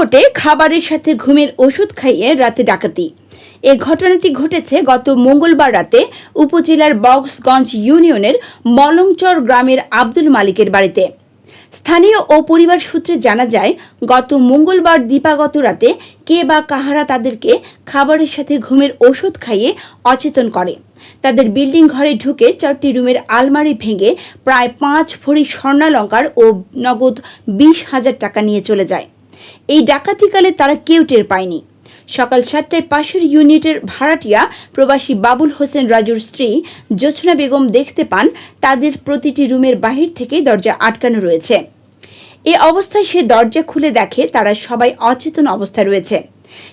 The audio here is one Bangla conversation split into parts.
ফরিদকোটে খাবারের সাথে ঘুমের ওষুধ খাইয়ে রাতে ডাকাতি। এ ঘটনাটি ঘটেছে গত মঙ্গলবার রাতে উপজেলার বক্সগঞ্জ ইউনিয়নের মলংচর গ্রামের আব্দুল মালিকের বাড়িতে। স্থানীয় ও পরিবার সূত্রে জানা যায়, গত মঙ্গলবার দীপাগত রাতে কে বা কাহারা তাদেরকে খাবারের সাথে ঘুমের ওষুধ খাইয়ে অচেতন করে। তাদের বিল্ডিং ঘরে ঢুকে চারটি রুমের আলমারি ভেঙে প্রায় পাঁচ ভরি স্বর্ণালঙ্কার ও নগদ বিশ হাজার টাকা নিয়ে চলে যায়। এই ডাকাতিকালে তারা কেউ টের পায়নি। সকাল সাতটায় পাশের ইউনিটের ভাড়াটিয়া প্রবাসী বাবুল হোসেন রাজুর স্ত্রী জোছনা বেগম দেখতে পান তাদের প্রতিটি রুমের বাহির থেকে দরজা আটকানো রয়েছে। এ অবস্থায় সে দরজা খুলে দেখে তারা সবাই অচেতন অবস্থায় রয়েছে।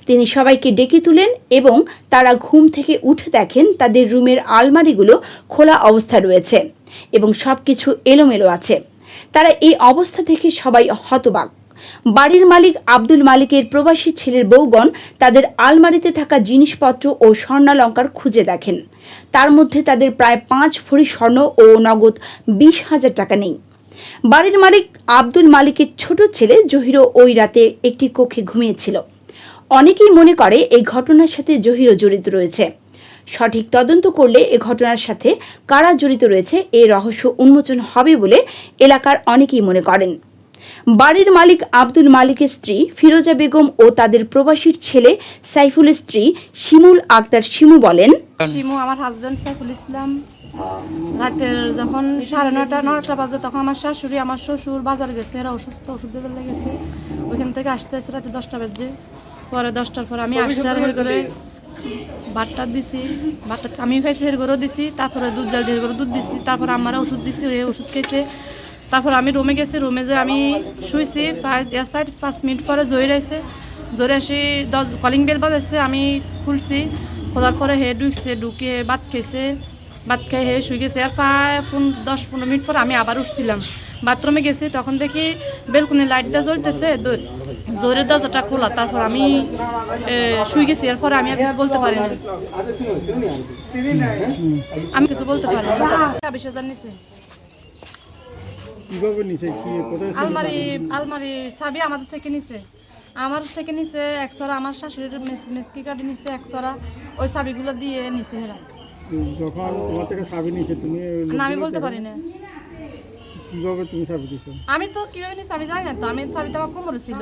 তিনি সবাইকে ডেকে তুলেন এবং তারা ঘুম থেকে উঠে দেখেন তাদের রুমের আলমারিগুলো খোলা অবস্থায় রয়েছে এবং সবকিছু এলোমেলো আছে। তারা এই অবস্থা থেকে সবাই হতবাক। বাড়ির মালিক আব্দুল মালিকের প্রবাসী ছেলের বউগণ তাদের আলমারিতে থাকা জিনিসপত্র ও স্বর্ণালঙ্কার খুঁজে দেখেন। তার মধ্যে তাদের প্রায় পাঁচ ভরি স্বর্ণ ও নগদ বিশ হাজার টাকা নেই। বাড়ির মালিক আব্দুল মালিকের ছোট ছেলে জহিরও ওই রাতে একটি কক্ষে ঘুমিয়েছিল। অনেকেই মনে করে এই ঘটনার সাথে জহিরও জড়িত রয়েছে। সঠিক তদন্ত করলে এ ঘটনার সাথে কারা জড়িত রয়েছে এ রহস্য উন্মোচন হবে বলে এলাকার অনেকেই মনে করেন। বাড়ির মালিক আব্দুল মালিকের স্ত্রী ফিরোজা বেগম ও তাদের প্রবাসীর ছেলে সাইফুলের স্ত্রী শিমুল আক্তার শিমু বলেন শিমু আমার হাজব্যান্ড সাইফুল ইসলাম। রাতের যখন সাড়ে নটা নটা বাজে তখন আমার শাশুড়ি আমার শ্বশুর বাজার গেছে এরা অসুস্থ ওষুধ দেবে লেগেছে ওইখান থেকে আসতে আসতে রাতে দশটা বাজে। পরে দশটার পর আমি আসতে করে ভাতটা দিছি ভাতটা আমি খাইছি হের করেও দিছি তারপরে দুধ জাল দিয়ে করে দুধ দিছি তারপর আমার ওষুধ দিছি ওই ওষুধ খেয়েছে। তারপর আমি রুমে গেছি রুমে যে আমি শুয়েছি সাইড পাঁচ মিনিট পরে জয়ের আছে জোরে আসি দশ কলিং বেল বাজাইছে আমি খুলছি। খোলার পরে হে ঢুকছে ঢুকে ভাত খেয়েছে। ভাত খেয়ে হে শুয়ে গেছে। আর প্রায় পন- দশ পনেরো মিনিট পরে আমি আবার উঠছিলাম। বাথরুমে গেছি তখন দেখি বেলকুনি লাইটটা জ্বলতেছে। জোরে দরজাটা খোলা। তারপর আমি শুয়ে গেছি। এরপরে আমি আর কিছু বলতে পারি না। আমি কিছু বলতে পারি না। বিশ হাজার কীভাবে নিচে কি কোথায় আলমারি আলমারি চাবি আমাদের থেকে নিছে। আমার থেকে নিছে একশোরা আমার শাশুড়ির মেস- মেসকি কার্ডে নিছে একশোরা ওই চাবিগুলো দিয়ে নিছে যখন তোমার থেকে চাবি নিছে তুমি না আমি বলতে পারি না। কীভাবে তুমি চাবি দিছো? আমি তো কীভাবে নিছি আমি জানি না তো। আমি চাবিটা আমার কোমরে ছিল।